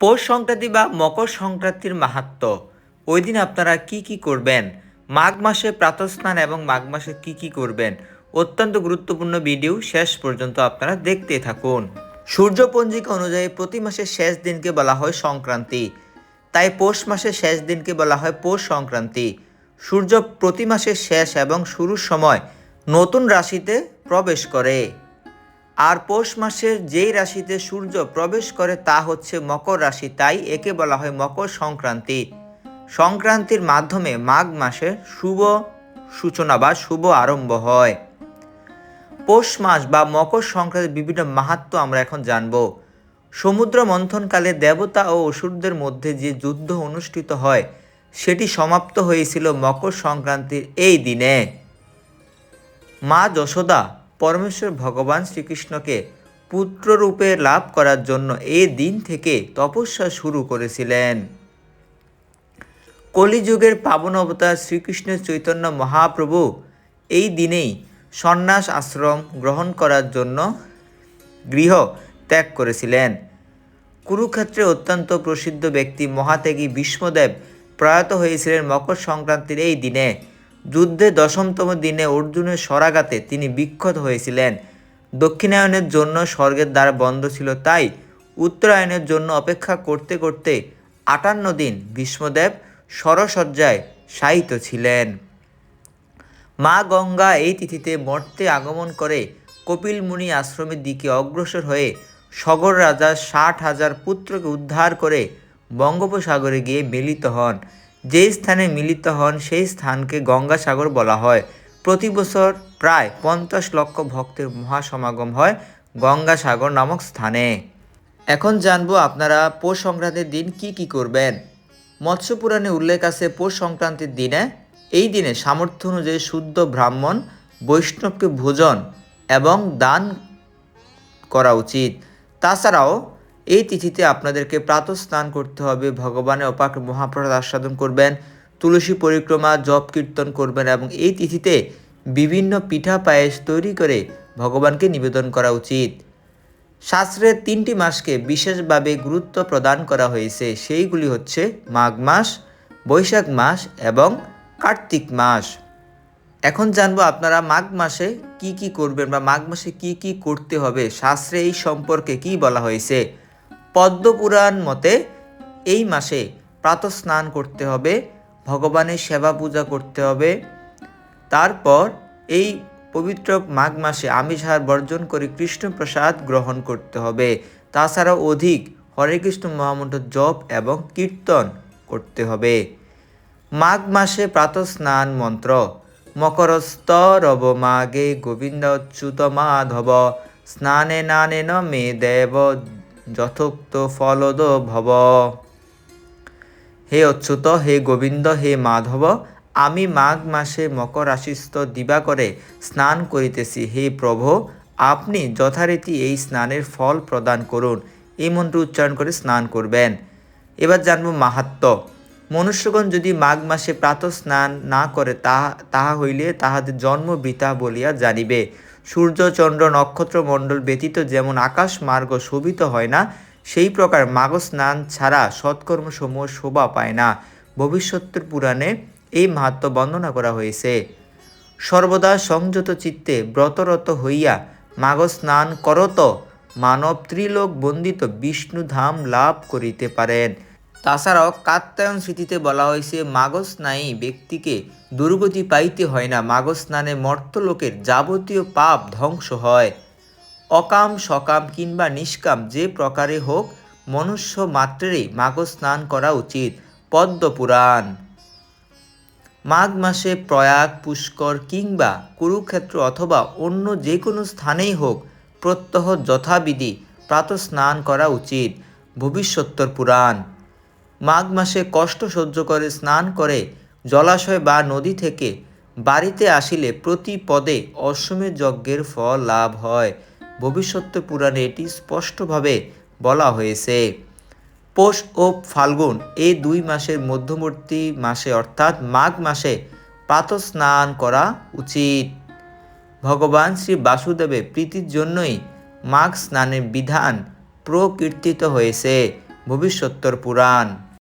পৌষ সংক্রান্তি বা মকর সংক্রান্তির মাহাত্ম্য ওই দিন আপনারা কি কি করবেন? মাঘ মাসে প্রাতঃস্নান এবং মাঘ মাসে কি কি করবেন? অত্যন্ত গুরুত্বপূর্ণ ভিডিও শেষ পর্যন্ত আপনারা দেখতে থাকুন। সূর্যপঞ্জিকা অনুযায়ী প্রতি মাসের শেষ দিনকে বলা হয় সংক্রান্তি। তাই পৌষ মাসের শেষ দিনকে বলা হয় পৌষ সংক্রান্তি। সূর্য প্রতি মাসের শেষ এবং শুরুর সময় নতুন রাশিতে প্রবেশ করে। আর পৌষ মাসের যেই রাশিতে সূর্য প্রবেশ করে তা হচ্ছে মকর রাশি, তাই একে বলা হয় মকর সংক্রান্তি। সংক্রান্তির মাধ্যমে মাঘ মাসের শুভ সূচনা বা শুভ আরম্ভ হয়। পৌষ মাস বা মকর সংক্রান্তির বিভিন্ন মাহাত্ম্য আমরা এখন জানব। সমুদ্র মন্থনকালে দেবতা ও অসুরদের মধ্যে যে যুদ্ধ অনুষ্ঠিত হয়, সেটি সমাপ্ত হয়েছিল মকর সংক্রান্তির এই দিনে। মা যশোদা পরমেশ্বর ভগবান শ্রীকৃষ্ণকে পুত্ররূপে লাভ করার জন্য এই দিন থেকে তপস্যা শুরু করেছিলেন। কলিযুগের পাবন অবতার শ্রীকৃষ্ণ চৈতন্য মহাপ্রভু এই দিনেই সন্ন্যাস আশ্রম গ্রহণ করার জন্য গৃহ ত্যাগ করেছিলেন। কুরুক্ষেত্রে অত্যন্ত প্রসিদ্ধ ব্যক্তি মহাত্যাগী ভীষ্মদেব প্রয়াত হয়েছিলেন মকর সংক্রান্তির এই দিনে। যুদ্ধে দশমতম দিনে অর্জুনের স্বরাঘাতে তিনি বিক্ষত হয়েছিলেন। দক্ষিণায়নের জন্য স্বর্গের দ্বার বন্ধ ছিল তাই উত্তরায়ণের জন্য অপেক্ষা করতে করতে আটান্ন দিন ভীষ্মদেব সরসজ্জায় শায়িত ছিলেন। মা গঙ্গা এই তিথিতে মর্তে আগমন করে কপিল মুনি আশ্রমের দিকে অগ্রসর হয়ে সগর রাজা ষাট হাজার পুত্রকে উদ্ধার করে বঙ্গোপসাগরে গিয়ে মিলিত হন। যেই স্থানে মিলিত হন, সেই স্থানকে গঙ্গাসাগর বলা হয়। প্রতি বছর প্রায় পঞ্চাশ লক্ষ ভক্তের মহাসমাগম হয় গঙ্গাসাগর নামক স্থানে। এখন জানব আপনারা পৌষ সংক্রান্তির দিন কি কি করবেন। মৎস্য পুরাণে উল্লেখ আছে পৌষ সংক্রান্তির দিনে, এই দিনে সামর্থ্য অনুযায়ী শুদ্ধ ব্রাহ্মণ বৈষ্ণবকে ভোজন এবং দান করা উচিত। তাছাড়াও এই তিথিতে আপনাদেরকে প্রাতঃ স্নান করতে হবে, ভগবানের অপাক মহাপ্রসাদ আস্বাদন করবেন, তুলসী পরিক্রমা, জপ কীর্তন করবেন এবং এই তিথিতে বিভিন্ন পিঠা পায়েস তৈরি করে ভগবানকে নিবেদন করা উচিত। শাস্ত্রের তিনটি মাসকে বিশেষভাবে গুরুত্ব প্রদান করা হয়েছে, সেইগুলি হচ্ছে মাঘ মাস, বৈশাখ মাস এবং কার্তিক মাস। এখন জানব আপনারা মাঘ মাসে কি কি করবেন বা মাঘ মাসে কি কি করতে হবে, শাস্ত্রে এই সম্পর্কে কি বলা হয়েছে? পদ্মপুরাণ মতে, এই মাসে প্রাতঃ স্নান করতে হবে, ভগবানের সেবা পূজা করতে হবে। তারপর এই পবিত্র মাঘ মাসে আমিষহার বর্জন করে কৃষ্ণ প্রসাদ গ্রহণ করতে হবে। তাছাড়াও অধিক হরে কৃষ্ণ মহামন্ত্র জপ এবং কীর্তন করতে হবে। মাঘ মাসে প্রাতঃ স্নান মন্ত্র মকরস্থ রব মাগে গোবিন্দ অচ্যুত মাধব, স্নানে নানে ন মে দেব যথোক্ত ফলদ ভব। হে অচ্যুত, হে গোবিন্দ, হে মাধব, আমি মাঘ মাসে মকর দিবাকরে স্নান করিতেছি। হে প্রভু, আপনি যথারীতি এই স্নানের ফল প্রদান করুন। এই মন্ত্র উচ্চারণ করে স্নান করবেন। এবার জানব মাহাত্ম মনুষ্যগণ যদি মাঘ মাসে প্রাতঃ স্নান না করে, তাহা তাহা হইলে তাহাদের জন্ম বৃথা বলিয়া জানিবে। সূর্য, চন্দ্র, নক্ষত্র মণ্ডল ব্যতীত যেমন আকাশ মার্গ শোভিত হয় না, সেই প্রকার মাঘ স্নান ছাড়া সৎকর্মসমূহ শোভা পায় না। ভবিষ্যতের পুরাণে এই মাহাত্ম বর্ণনা করা হয়েছে। সর্বদা সংযত চিত্তে ব্রতরত হইয়া মাঘ স্নান করত, মানব ত্রিলোক বন্দিত বিষ্ণু ধাম লাভ করিতে পারেন। তাছাড়াও কাত্যায়ন স্মৃতিতে বলা হয়েছে মাঘ স্নায়ী ব্যক্তিকে দুর্গতি পাইতে হয় না। মাঘ স্নানে মর্তলোকের যাবতীয় পাপ ধ্বংস হয়। অকাম, সকাম কিংবা নিষ্কাম যে প্রকারে হোক, মনুষ্য মাত্রেরই মাঘ স্নান করা উচিত। পদ্মপুরাণ মাঘ মাসে প্রয়াগ, পুষ্কর কিংবা কুরুক্ষেত্র অথবা অন্য যে কোনো স্থানেই হোক, প্রত্যহ যথাবিধি প্রাতঃ স্নান করা উচিত। ভবিষ্যত্তর পুরাণ। মাঘ মাসে কষ্ট সহ্য করে, স্নান করে, জলাশয় বা নদী থেকে বাড়িতে আসিলে প্রতি পদে অশ্বমেধ যজ্ঞের ফল লাভ হয়। ভবিষ্যৎ পুরাণে এটি স্পষ্টভাবে বলা হয়েছে। পৌষ ও ফাল্গুন এই দুই মাসের মধ্যবর্তী মাসে অর্থাৎ মাঘ মাসে প্রাতঃ স্নান করা উচিত। ভগবান শ্রী বাসুদেবের প্রীতির জন্যই মাঘ স্নানের বিধান প্রকীর্তিত হয়েছে ভবিষ্যোত্তর পুরাণ।